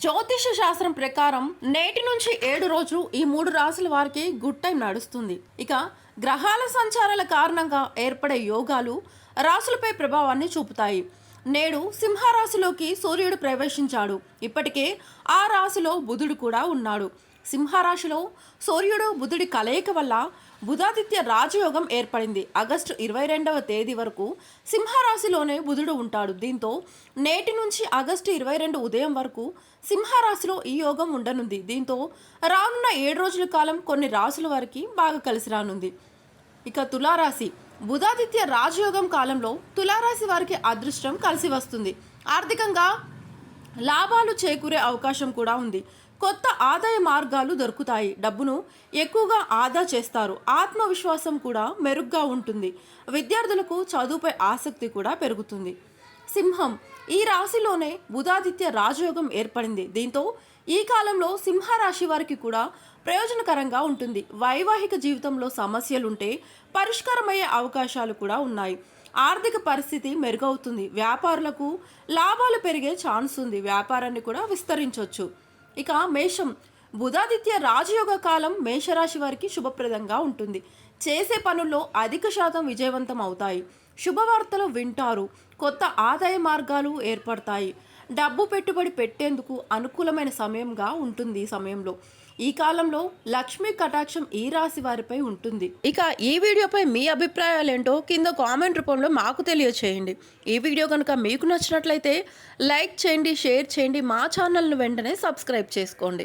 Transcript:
జ్యోతిష శాస్త్రం ప్రకారం నేటి నుంచి ఏడు రోజు ఈ మూడు రాసుల వారికి గుడ్ టైం నడుస్తుంది. ఇక గ్రహాల సంచారాల కారణంగా ఏర్పడే యోగాలు రాసులపై ప్రభావాన్ని చూపుతాయి. నేడు సింహరాశిలోకి సూర్యుడు ప్రవేశించాడు. ఇప్పటికే ఆ రాశిలో బుధుడు కూడా ఉన్నాడు. సింహరాశిలో సూర్యుడు బుధుడి కలయిక వల్ల బుధాదిత్య రాజయోగం ఏర్పడింది. ఆగస్టు ఇరవై రెండవ తేదీ వరకు సింహరాశిలోనే బుధుడు ఉంటాడు. దీంతో నేటి నుంచి ఆగస్టు ఇరవై రెండు ఉదయం వరకు సింహరాశిలో ఈ యోగం ఉండనుంది. దీంతో రానున్న ఏడు రోజుల కాలం కొన్ని రాశుల వారికి బాగా కలిసి రానుంది. ఇక తులారాశి. బుధాదిత్య రాజయోగం కాలంలో తులారాశి వారికి అదృష్టం కలిసి వస్తుంది. ఆర్థికంగా లాభాలు చేకూరే అవకాశం కూడా ఉంది. కొత్త ఆదాయ మార్గాలు దొరుకుతాయి. డబ్బును ఎక్కువగా ఆదా చేస్తారు. ఆత్మవిశ్వాసం కూడా మెరుగ్గా ఉంటుంది. విద్యార్థులకు చదువుపై ఆసక్తి కూడా పెరుగుతుంది. సింహం. ఈ రాశిలోనే బుధాదిత్య రాజయోగం ఏర్పడింది. దీంతో ఈ కాలంలో సింహ రాశి వారికి కూడా ప్రయోజనకరంగా ఉంటుంది. వైవాహిక జీవితంలో సమస్యలుంటే పరిష్కారమయ్యే అవకాశాలు కూడా ఉన్నాయి. ఆర్థిక పరిస్థితి మెరుగవుతుంది. వ్యాపారులకు లాభాలు పెరిగే ఛాన్స్ ఉంది. వ్యాపారాన్ని కూడా విస్తరించవచ్చు ఇక మేషం బుధాదిత్య రాజయోగ కాలం మేషరాశి వారికి శుభప్రదంగా ఉంటుంది. చేసే పనుల్లో అధిక శాతం విజయవంతం అవుతాయి. శుభవార్తలు వింటారు. కొత్త ఆదాయ మార్గాలు ఏర్పడతాయి. డబ్బు పెట్టుబడి పెట్టేందుకు అనుకూలమైన సమయంగా ఉంటుంది ఈ సమయంలో. ఈ కాలంలో లక్ష్మీ కటాక్షం ఈ రాశి వారిపై ఉంటుంది. ఇక ఈ వీడియోపై మీ అభిప్రాయాలు ఏంటో కింద కామెంట్ రూపంలో మాకు తెలియచేయండి. ఈ వీడియో కనుక మీకు నచ్చినట్లయితే లైక్ చేయండి షేర్ చేయండి మా ఛానల్ను వెంటనే సబ్స్క్రైబ్ చేసుకోండి.